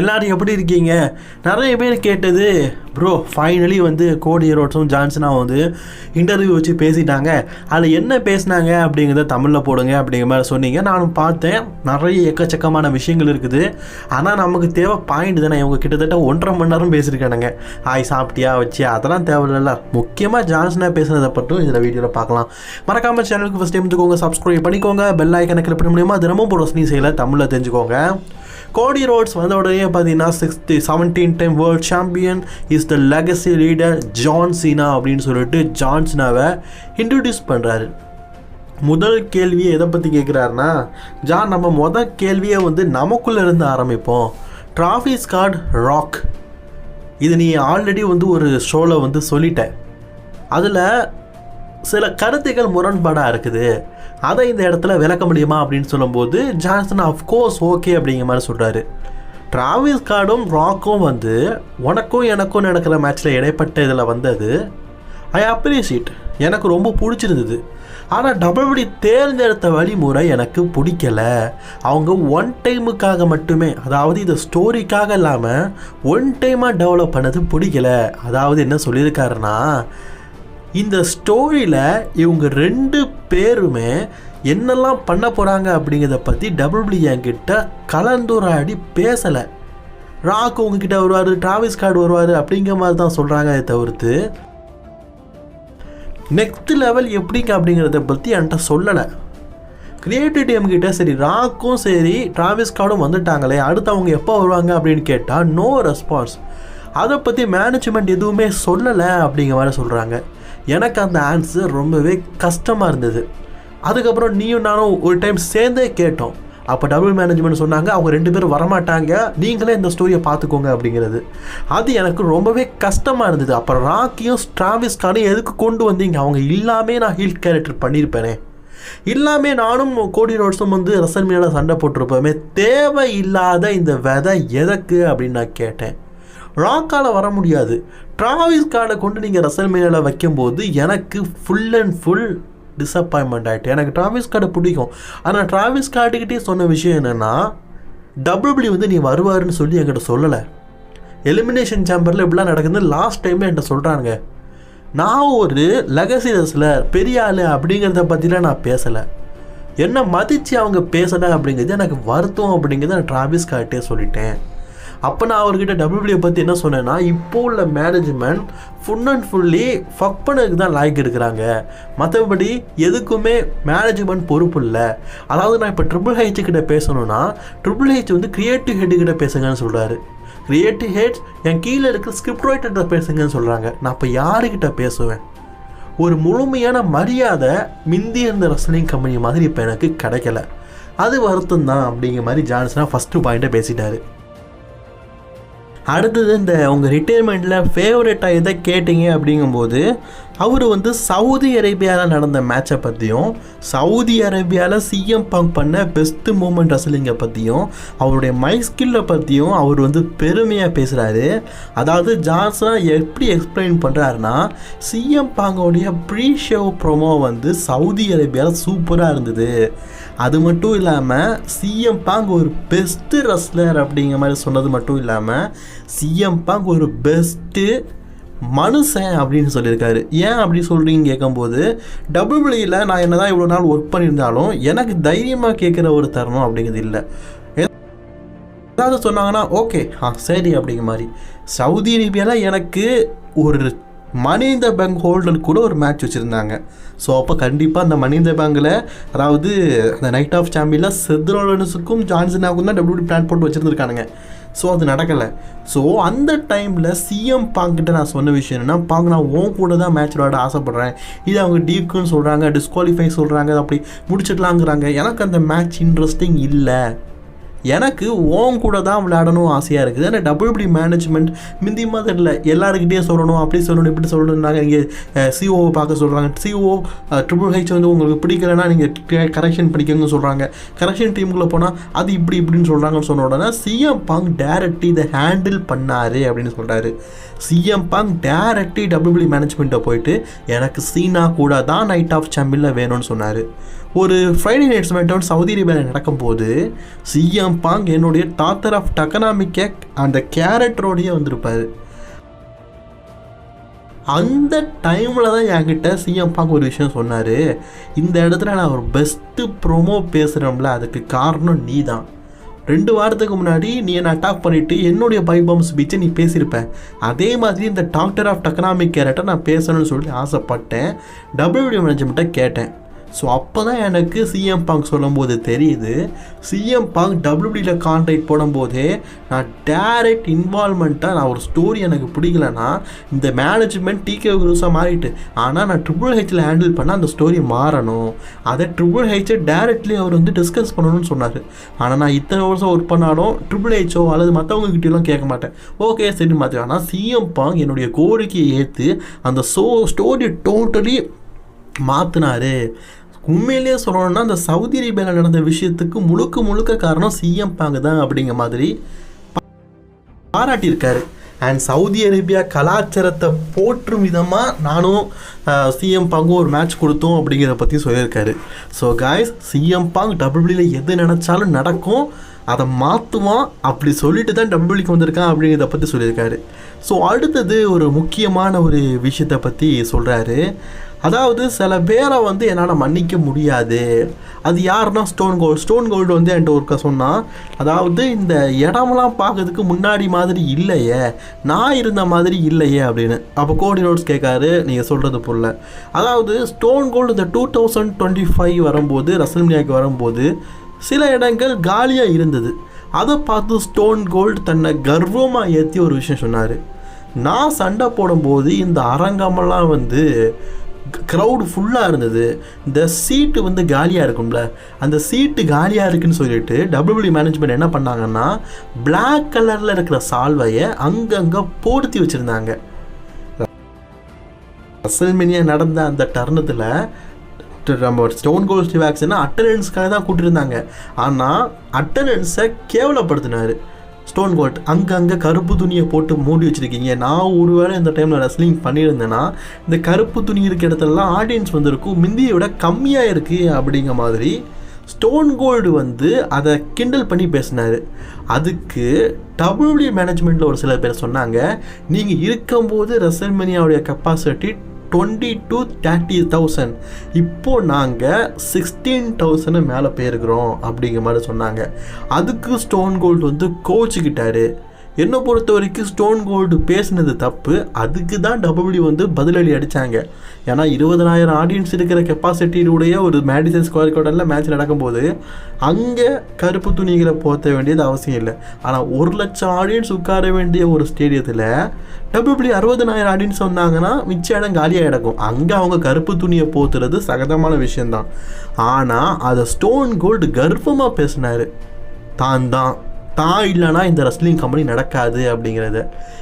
எல்லாரும் எப்படி இருக்கீங்க? நிறைய பேர் கேட்டது ப்ரோ ஃபைனலி வந்து கோடி ரோட்ஸும் ஜான்சனாக வந்து இன்டர்வியூ வச்சு பேசிட்டாங்க. அதில் என்ன பேசினாங்க அப்படிங்கிறத தமிழில் போடுங்க அப்படிங்கிற மாதிரி சொன்னீங்க. நானும் பார்த்தேன். நிறைய எக்கச்சக்கமான விஷயங்கள் இருக்குது. ஆனால் நமக்கு தேவை பாயிண்ட் தானே. இவங்க கிட்டத்தட்ட ஒன்றரை மணி நேரம் பேசியிருக்கானுங்க. ஆய் சாப்பிட்டியா? வச்சியா? அதெல்லாம் தேவையில்ல. முக்கியமாக ஜான்சனாக பேசுனதை பட்டும் இதில் வீடியோவில் பார்க்கலாம். மறக்காமல் சேனலுக்கு ஃபஸ்ட் டைம் வந்துக்கோங்க சப்ஸ்கிரைப் பண்ணிக்கோங்க. பெல் ஐக்கனை கிளிக் பண்ண முடியுமா? தினமும் போடுற செய்யலை தமிழில் தெரிஞ்சுக்கோங்க. கோடி ரோட்ஸ் வந்த உடனே பார்த்தீங்கன்னா sixth seventeen time world champion is the legacy leader John Cena அப்படின்னு சொல்லிட்டு ஜான் சீனாவை இன்ட்ரடியூஸ் பண்ணுறாரு முதல் கேள்வியை எதை பற்றி கேட்குறாருன்னா ஜான் நம்ம முதல் கேள்வியை வந்து நமக்குள்ளே இருந்து ஆரம்பிப்போம். ட்ராஃபிஸ் கார்டு ராக் இது நீ ஆல்ரெடி வந்து ஒரு ஷோவில் வந்து சொல்லிட்ட. அதில் சில கருத்துக்கள் முரண்பாடாக இருக்குது. அதை இந்த இடத்துல விளக்க முடியுமா அப்படின்னு சொல்லும்போது ஜான்சன் அஃப்கோர்ஸ் ஓகே அப்படிங்கிற மாதிரி சொல்கிறாரு டிராவிஸ் கார்டும் ராக்கும் வந்து உனக்கும் எனக்கும் நடக்கிற மேட்ச்சில் இடைப்பட்ட இதில் வந்தது. ஐ அப்ரிஷியேட் எனக்கு ரொம்ப பிடிச்சிருந்தது. ஆனால் டபுள்படி தேர்ந்தெடுத்த வழிமுறை எனக்கு பிடிக்கல. அவங்க ஒன் டைமுக்காக மட்டுமே அதாவது இந்த ஸ்டோரிக்காக இல்லாமல் ஒன் டைமாக டெவலப் பண்ணது பிடிக்கல. அதாவது என்ன சொல்லியிருக்காருன்னா இந்த ஸ்டோரியில் இவங்க ரெண்டு பேருமே என்னெல்லாம் பண்ண போகிறாங்க அப்படிங்கிறத பற்றி டபுள்பிளி என்கிட்ட கலந்துராடி பேசலை. ராக் உங்ககிட்ட வருவார் டிராவிஸ் கார்டு வருவார் அப்படிங்கிற மாதிரி தான் சொல்கிறாங்க அதை தவிர்த்து. நெக்ஸ்ட் லெவல் எப்படிங்க அப்படிங்கிறத பற்றி என்கிட்ட சொல்லலை. கிரியேட்டிவ் டீம் கிட்ட சரி ராக்கும் சரி டிராவிஸ் கார்டும் வந்துட்டாங்களே அடுத்து அவங்க எப்போ வருவாங்க அப்படின்னு கேட்டால் நோ ரெஸ்பான்ஸ் அதை பற்றி மேனேஜ்மெண்ட் எதுவுமே சொல்லலை அப்படிங்கிற மாதிரி சொல்கிறாங்க எனக்கு அந்த ஆன்சர் ரொம்பவே கஷ்டமாக இருந்தது. அதுக்கப்புறம் நீயும் நானும் ஒரு டைம் சேர்ந்தே கேட்டோம். அப்போ டபுள் மேனேஜ்மெண்ட் சொன்னாங்க அவங்க ரெண்டு பேரும் வரமாட்டாங்க. நீங்களே இந்த ஸ்டோரியை பார்த்துக்கோங்க அப்படிங்கிறது. அது எனக்கு ரொம்பவே கஷ்டமாக இருந்தது. அப்புறம் ராக்கியும் ஸ்ட்ராவிஸ்கானும் எதுக்கு கொண்டு வந்தீங்க? அவங்க இல்லாமே நான் ஹீல் கேரக்டர் பண்ணியிருப்பேனே இல்லாமே நானும் கோடி வருஷம் வந்து ரசன்மீனால சண்டை போட்டிருப்போமே. தேவையில்லாத இந்த விதை எதற்கு? அப்படின்னு நான் கேட்டேன். ராக்கால் வர முடியாது. டிராவிஸ் கார்டை கொண்டு நீங்கள் ரசல்மேனியில் வைக்கும்போது எனக்கு ஃபுல் அண்ட் ஃபுல் டிசப்பாயின்மெண்ட் ஆகிட்டு எனக்கு டிராவிஸ் கார்டை பிடிக்கும். ஆனால் டிராவிஸ் கார்டுக்கிட்டே சொன்ன விஷயம் என்னென்னா டபுள்பிளி வந்து நீ வருவாருன்னு சொல்லி என்கிட்ட சொல்லலை. எலிமினேஷன் சேம்பரில் இப்படிலாம் நடக்குதுன்னு லாஸ்ட் டைமே என்கிட்ட சொல்கிறாங்க நான் ஒரு லெகசி ரெஸ்லர் பெரிய ஆள் அப்படிங்கிறத பற்றிலாம் நான் பேசலை. என்னை மதித்து அவங்க பேசலை அப்படிங்கிறது எனக்கு வருத்தம் அப்படிங்கிறத நான் டிராவிஸ் கார்ட்டே சொல்லிட்டேன். அப்போ நான் அவர்கிட்ட டபிள்யூபிள்யூ பற்றி என்ன சொன்னேன்னா இப்போ உள்ள management full and fully fuck பண்ணதுக்கு தான் லாய்க்கு எடுக்கிறாங்க. மற்றபடி எதுக்குமே மேனேஜ்மெண்ட் பொறுப்பு இல்லை. அதாவது நான் இப்போ ட்ரிபிள் ஹெச் கிட்ட பேசணும்னா ட்ரிபிள் ஹெச் வந்து கிரியேட்டிவ் ஹெட் கிட்ட பேசுங்கன்னு சொல்கிறாரு கிரியேட்டிவ் ஹெட் என் கீழே இருக்கிற ஸ்கிரிப்ட் ரைட்டர்கிட்ட பேசுங்கன்னு சொல்கிறாங்க நான் இப்போ யாருக்கிட்ட பேசுவேன்? ஒரு முழுமையான மரியாதை மிந்தி இருந்த ரசனிங் கம்பெனி மாதிரி இப்போ எனக்கு கிடைக்கல. அது வருத்தம் தான் அப்படிங்கிற மாதிரி ஜான்சனா ஃபஸ்ட்டு பாயிண்ட்டை பேசிட்டாரு. அடுத்தது இந்த உங்கள் ரிட்டையர்மெண்ட்டில் ஃபேவரட்டாக எதை கேட்டிங்க அப்படிங்கும்போது அவர் வந்து சவுதி அரேபியாவில் நடந்த மேட்சை பற்றியும் சவுதி அரேபியாவில் சிஎம் பங்க் பண்ண பெஸ்ட்டு மூமெண்ட் ரசலிங்கை பற்றியும் அவருடைய மை ஸ்கில்லை பற்றியும் அவர் வந்து பெருமையாக பேசுகிறாரு அதாவது ஜான்சனா எப்படி எக்ஸ்பிளைன் பண்ணுறாருன்னா சிஎம் பாங்கோடைய ப்ரீ ஷோ ப்ரோமோ வந்து சவுதி அரேபியாவில் சூப்பராக இருந்தது. அது மட்டும் இல்லாமல் சிஎம் பாங் ஒரு பெஸ்ட்டு ரஸ்லர் அப்படிங்கிற மாதிரி சொன்னது மட்டும் இல்லாமல் சிஎம் பாங் ஒரு பெஸ்ட்டு மனுஷன் அப்படின்னு சொல்லியிருக்காரு. ஏன் அப்படி சொல்கிறீங்க கேட்கும்போது டபுள்பிளியில் e நான் என்ன தான் இவ்வளோ நாள் ஒர்க் பண்ணியிருந்தாலும் எனக்கு தைரியமாக கேட்குற ஒரு தருணம் அப்படிங்கிறது இல்லை. ஏதாவது சொன்னாங்கன்னா ஓகே ஆ சரி அப்படிங்கிற மாதிரி. சவுதி அரேபியாவில் எனக்கு ஒரு மனித பேங்க் ஹோல்டர் கூட ஒரு மேட்ச் வச்சுருந்தாங்க. ஸோ அப்போ கண்டிப்பாக அந்த மனித பேங்கில் அதாவது அந்த நைட் ஆஃப் சாம்பியனில் செத்ரோலனுஸுக்கும் ஜான்சனாக்கும் தான் டபிள்யூடி பிளான் e போட்டு வச்சுருந்துருக்கானுங்க. ஸோ அது நடக்கலை. ஸோ அந்த டைமில் சிஎம் பாங்கிட்ட நான் சொன்ன விஷயம் என்னென்னா பாங்க நான் உன் கூட தான் மேட்ச் விளையாட ஆசைப்பட்றேன். இது அவங்க டீக்குன்னு சொல்கிறாங்க டிஸ்குவாலிஃபை சொல்கிறாங்க அப்படி முடிச்சிடலாங்கிறாங்க எனக்கு அந்த மேட்ச் இன்ட்ரெஸ்டிங் இல்லை. எனக்கு ஓம் கூட தான் விளையாடணும் ஆசையாக இருக்குது. ஆனால் டபுள்பிடி மேனேஜ்மெண்ட் மிந்தி மாதிரி இல்லை எல்லாருக்கிட்டே சொல்லணும் அப்படி சொல்லணும் இப்படி சொல்லணும்னாங்க இங்கே சிஓவை பார்க்க சொல்கிறாங்க சிஓ ட்ரிபிள் ஹெச் வந்து உங்களுக்கு பிடிக்கலைன்னா நீங்கள் கரெக்ஷன் பண்ணிக்கோங்கன்னு சொல்கிறாங்க கரெக்ஷன் டீமுக்குள்ளே போனால் அது இப்படி இப்படின்னு சொல்கிறாங்கன்னு சொன்ன உடனே சிஎம் பாங் டேரக்ட் இதை ஹேண்டில் பண்ணாரு அப்படின்னு சொல்கிறாரு சிஎம் பாங் டேரக்டி டபிள்யூபிள்யூ மேனேஜ்மெண்ட்டை போயிட்டு எனக்கு சீனா கூட தான் நைட் ஆஃப் சாம்பியனில் வேணும்னு சொன்னார். ஒரு ஃப்ரைடே நைட் ஸ்மெட்டவுன் சவுதி அரேபியாவில் நடக்கும்போது சிஎம் பாங் என்னுடைய டாத்தர் ஆஃப் டக்கனாமிக்க அந்த கேரக்டரோடையே வந்திருப்பார். அந்த டைமில் தான் என்கிட்ட சிஎம் பாங் ஒரு விஷயம் சொன்னார். இந்த இடத்துல நான் ஒரு பெஸ்ட்டு ப்ரோமோ பேசுகிறோம்ல அதுக்கு காரணம் நீ தான் ரெண்டு வாரத்துக்கு முன்னாடி நீ என்னை அட்டாக் பண்ணிவிட்டு என்னுடைய பைபம் ஸ்பீச்சை நீ பேசியிருப்ப. அதே மாதிரி இந்த டாக்டர் ஆஃப் டெக்னாமிக் கேரக்டர் நான் பேசணும்னு சொல்லி ஆசைப்பட்டேன். டபிள்யூடி மேனேஜ்மெண்ட்டை கேட்டேன். ஸோ அப்போ தான் எனக்கு சிஎம் பாங் சொல்லும்போது தெரியுது. சிஎம் பாங் டபிள்யூடியில் கான்ட்ராக்ட் போடும்போதே நான் டேரெக்ட் இன்வால்மெண்ட்டாக நான் ஒரு ஸ்டோரி எனக்கு பிடிக்கலன்னா இந்த மேனேஜ்மெண்ட் டிகே குரூஸாக மாறிட்டு ஆனால் நான் ட்ரிபிள் ஹெச்சில் ஹேண்டில் பண்ணால் அந்த ஸ்டோரி மாறணும். அதை ட்ரிபிள் ஹெச்சை டேரெக்ட்லி அவர் வந்து டிஸ்கஸ் பண்ணணும்னு சொன்னார். ஆனால் நான் இத்தனை வருஷம் ஒர்க் பண்ணாலும் ட்ரிபிள் ஹெச்சோ அல்லது மற்றவங்ககிட்டலாம் கேட்க மாட்டேன். ஓகே சரி மாற்றி ஆனால் சிஎம் பாங் என்னுடைய கோரிக்கையை ஏற்று அந்த ஸோ ஸ்டோரி டோட்டலி மாற்றினாரு உண்மையிலேயே சொல்லணும்னா அந்த சவுதி அரேபியாவில் நடந்த விஷயத்துக்கு முழுக்க முழுக்க காரணம் சிஎம் பாங்கு தான் அப்படிங்கிற மாதிரி பாராட்டியிருக்காரு. அண்ட் சவுதி அரேபியா கலாச்சாரத்தை போற்றும் விதமாக நானும் சிஎம் பாங்கும் ஒரு மேட்ச் கொடுத்தோம் அப்படிங்கிறத பற்றி சொல்லியிருக்காரு. ஸோ காய்ஸ் சிஎம் பாங் டபிள்யூபியில் எது நினச்சாலும் நடக்கும். அதை மாற்றுவான் அப்படி சொல்லிட்டு தான் டபிள்யூக்கு வந்திருக்கான் அப்படிங்கிறத பற்றி சொல்லியிருக்காரு. ஸோ அடுத்தது ஒரு முக்கியமான ஒரு விஷயத்தை பற்றி சொல்கிறாரு அதாவது சில பேரை வந்து என்னால் மன்னிக்க முடியாது. அது யாருன்னா ஸ்டோன் கோல்டு ஸ்டோன் கோல்டு வந்து என்கிட்ட ஒருக்க சொன்னால் அதாவது இந்த இடமெல்லாம் பார்க்கறதுக்கு முன்னாடி மாதிரி இல்லையே. நான் இருந்த மாதிரி இல்லையே அப்படின்னு. அப்போ கோடி ரோட்ஸ் கேட்காரு நீங்கள் சொல்கிறது பொருள் அதாவது ஸ்டோன் கோல்டு இந்த டூ தௌசண்ட் டுவெண்ட்டி ஃபைவ் வரும்போது ரசல்மியாக்கு வரும்போது சில இடங்கள் காலியாக இருந்தது. அதை பார்த்து ஸ்டோன் கோல்டு தன்னை கர்வமாக ஏற்றி ஒரு விஷயம் சொன்னார். நான் சண்டை போடும்போது இந்த அரங்கமெல்லாம் வந்து க்ரௌடு ஃபுல்லாக இருந்தது. இந்த சீட்டு வந்து காலியாக இருக்கும்ல. அந்த சீட்டு காலியாக இருக்குன்னு சொல்லிட்டு டபிள்யூபிள்யூ மேனேஜ்மெண்ட் என்ன பண்ணாங்கன்னா பிளாக் கலரில் இருக்கிற சால்வையை அங்கங்கே போடுத்தி வச்சுருந்தாங்க. ரசல்மினியா நடந்த அந்த தருணத்தில் நம்ம ஸ்டோன் கோல் ஸ்டிவாக்ஸ்னால் அட்டண்டன்ஸ்க்காக தான் கூட்டிருந்தாங்க. ஆனால் அட்டண்டன்ஸை கேவலப்படுத்தினார். ஸ்டோன் கோல்ட் அங்கங்கே கருப்பு துணியை போட்டு மூடி வச்சுருக்கீங்க. நான் ஒரு வேளை இந்த டைமில் ரெஸ்லிங் பண்ணியிருந்தேன்னா இந்த கருப்பு துணி இருக்க இடத்துலலாம் ஆடியன்ஸ் வந்திருக்கும் முந்தியை விட கம்மியாக இருக்குது அப்படிங்கிற மாதிரி ஸ்டோன் கோல்டு வந்து அதை கிண்டல் பண்ணி பேசினார். அதுக்கு டபிள்யூடி மேனேஜ்மெண்ட்டில் ஒரு சில பேர் சொன்னாங்க நீங்கள் இருக்கும்போது ரெசல்மெனியாவுடைய capacity twenty to thirty thousand இப்போது நாங்கள் சிக்ஸ்டீன் தௌசண்ட் மேலே போயிருக்கிறோம் அப்படிங்கிற மாதிரி சொன்னாங்க. அதுக்கு ஸ்டோன் கோல்டு வந்து கோச்சிக்கிட்டாரு. என்னை பொறுத்த வரைக்கும் ஸ்டோன் கோல்டு பேசினது தப்பு. அதுக்கு தான் டபுள்யூ வந்து பதிலடி அடித்தாங்க ஏன்னா இருபதனாயிரம் ஆடியன்ஸ் இருக்கிற கெப்பாசிட்டியுடைய ஒரு மேடிசன் ஸ்கொயர் கோடரில் மேட்ச் நடக்கும்போது அங்கே கருப்பு துணிகளை போர்த்த வேண்டியது அவசியம் இல்லை. ஆனால் ஒரு லட்சம் ஆடியன்ஸ் உட்கார வேண்டிய ஒரு ஸ்டேடியத்தில் டபுள்யூ அறுபதனாயிரம் ஆடியன்ஸ் வந்தாங்கன்னா மிச்ச இடம் காலியாக கிடக்கும் அங்கே அவங்க கருப்பு துணியை போத்துறது சகஜமான விஷயந்தான் ஆனால் அதை ஸ்டோன் கோல்டு கர்வமாக பேசினார். தான் தான் தான் இல்லைனா இந்த ரெஸ்லிங் கம்பெனி நடக்காது அப்படிங்கிறத.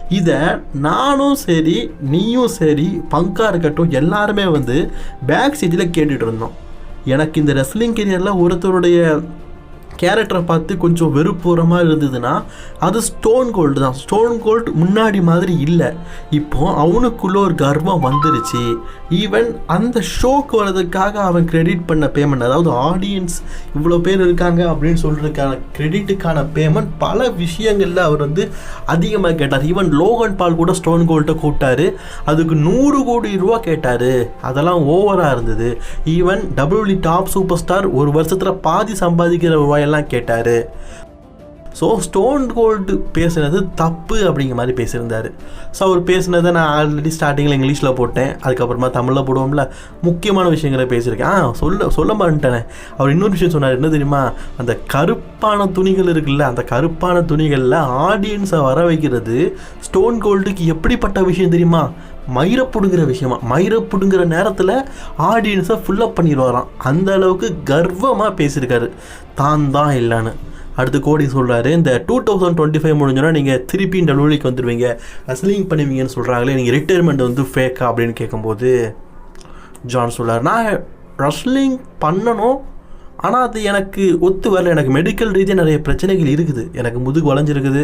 இதை நானும் சரி நீயும் சரி பங்காக இருக்கட்டும் எல்லாருமே வந்து பேக் சீட்டில் கேட்டுகிட்டு இருந்தோம். எனக்கு இந்த ரெஸ்லிங் கெரியரில் ஒருத்தருடைய கேரக்டரை பார்த்து கொஞ்சம் வெறுப்புறமாக இருந்ததுன்னா அது ஸ்டோன் கோல்டு தான். ஸ்டோன் கோல்டு முன்னாடி மாதிரி இல்லை. இப்போ அவனுக்குள்ள ஒரு கர்வம் வந்துருச்சு. ஈவன் அந்த ஷோக்கு வர்றதுக்காக அவன் கிரெடிட் பண்ண பேமெண்ட் அதாவது ஆடியன்ஸ் இவ்வளோ பேர் இருக்காங்க அப்படின்னு சொல்கிறதுக்கான கிரெடிட்டுக்கான பேமெண்ட் பல விஷயங்களில் அவர் வந்து அதிகமாக கேட்டார். ஈவன் லோகன் பால் கூட ஸ்டோன் கோல்ட்டை கூப்பிட்டாரு. அதுக்கு நூறு கோடி ரூபா கேட்டார். அதெல்லாம் ஓவராக இருந்தது. Even WWE top super star ஒரு வருஷத்தில் பாதி சம்பாதிக்கிற ரூபாயெல்லாம் கேட்டார். ஸோ ஸ்டோன் கோல்டு பேசுனது தப்பு அப்படிங்கிற மாதிரி பேசியிருந்தார். ஸோ அவர் பேசுனதை நான் ஆல்ரெடி ஸ்டார்டிங்கில் இங்கிலீஷில் போட்டேன். அதுக்கப்புறமா தமிழில் போடுவோம்ல. முக்கியமான விஷயங்களை பேசியிருக்கேன். ஆ சொல்ல சொல்ல மாட்டேனே அவர் இன்னொரு விஷயம் சொன்னார் என்ன தெரியுமா? அந்த கருப்பான துணிகள் இருக்குல்ல அந்த கருப்பான துணிகளில் ஆடியன்ஸை வர வைக்கிறது ஸ்டோன் கோல்டுக்கு எப்படிப்பட்ட விஷயம் தெரியுமா? மயிரை பிடுங்குற விஷயமா மயிரை பிடுங்குற நேரத்தில் ஆடியன்ஸை ஃபுல்லப் பண்ணிடுவாராம். அந்த அளவுக்கு கர்வமாக பேசியிருக்காரு. தான் தான் இல்லைன்னு. அடுத்து கோடி சொல்கிறாரு இந்த டூ தௌசண்ட் டுவெண்ட்டி ஃபைவ் முடிஞ்சோன்னா நீங்கள் திருப்பி இந்த டெலிவரிக்கு வந்துடுவீங்க ரெஸ்லிங் பண்ணுவீங்கன்னு சொல்கிறாங்களே நீங்கள் ரிட்டையர்மெண்ட் வந்து ஃபேக்கா அப்படின்னு கேட்கும்போது ஜான் சொல்றார் நான் ரெஸ்லிங் பண்ணணும் ஆனால் அது எனக்கு ஒத்து வரல. எனக்கு மெடிக்கல் ரீதியாக நிறைய பிரச்சனைகள் இருக்குது. எனக்கு முதுகு வளைஞ்சிருக்குது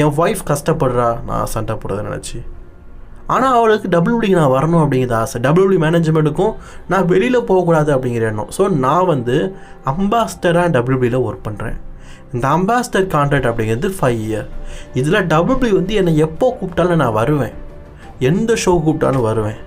என் ஒய்ஃப் கஷ்டப்படுறா. நான் சண்டை போடுறதை நினச்சி. ஆனால் அவளுக்கு டபிள்யூடிக்கு நான் வரணும் அப்படிங்கிறது ஆசை. டபிள்யூடி மேனேஜ்மெண்ட்டுக்கும் நான் வெளியில் போகக்கூடாது அப்படிங்கிற எண்ணம். ஸோ நான் வந்து அம்பாஸ்டராக டபிள்யூடியில் ஒர்க் பண்ணுறேன் இந்த அம்பாஸ்டர் கான்ட்ராக்ட் அப்படிங்கிறது ஃபைவ் இயர் இதில் டபிள்யூடி வந்து என்னை எப்போ கூப்பிட்டாலும் நான் வருவேன். எந்த ஷோ கூப்பிட்டாலும் வருவேன்.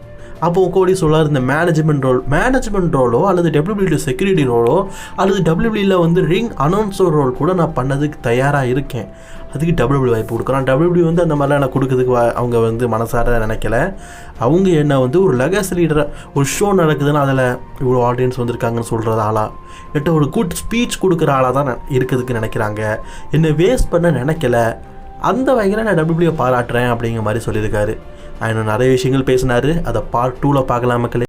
அப்போது கோடி சொல்லார் இந்த மேனேஜ்மெண்ட் ரோல் மேனேஜ்மெண்ட் ரோலோ அல்லது டபிள்யூபிள்யூ செக்யூரிட்டி ரோலோ அல்லது டபிள்யூபிள்யூவில் வந்து ரிங் அனௌன்சர் ரோல் கூட நான் பண்ணதுக்கு தயாராக இருக்கேன். அதுக்கு டபிள்யூபிள்யூ வாய்ப்பு கொடுக்குறோம். டபிள்யூபிள்யூ வந்து அந்த மாதிரிலாம் எனக்கு கொடுக்கறதுக்கு வா- அவங்க வந்து மனசார நினைக்கல. அவங்க என்ன வந்து ஒரு லெகசி லீடராக ஒரு ஷோ நடக்குதுன்னா அதில் இவ்வளோ ஆடியன்ஸ் வந்திருக்காங்கன்னு சொல்கிறது ஆளா என்கிட்ட ஒரு குட் ஸ்பீச் கொடுக்குற ஆளாக தான் இருக்கிறதுக்கு நினைக்கிறாங்க. என்னை வேஸ்ட் பண்ண நினைக்கல. அந்த வகையில் நான் டபிள்யூபிள்யூ பாராட்டுறேன் அப்படிங்கிற மாதிரி சொல்லியிருக்காரு. இன்னும் நிறைய விஷயங்கள் பேசினார். அதை பார்ட் டூவில் பார்க்கலாம் மக்களே.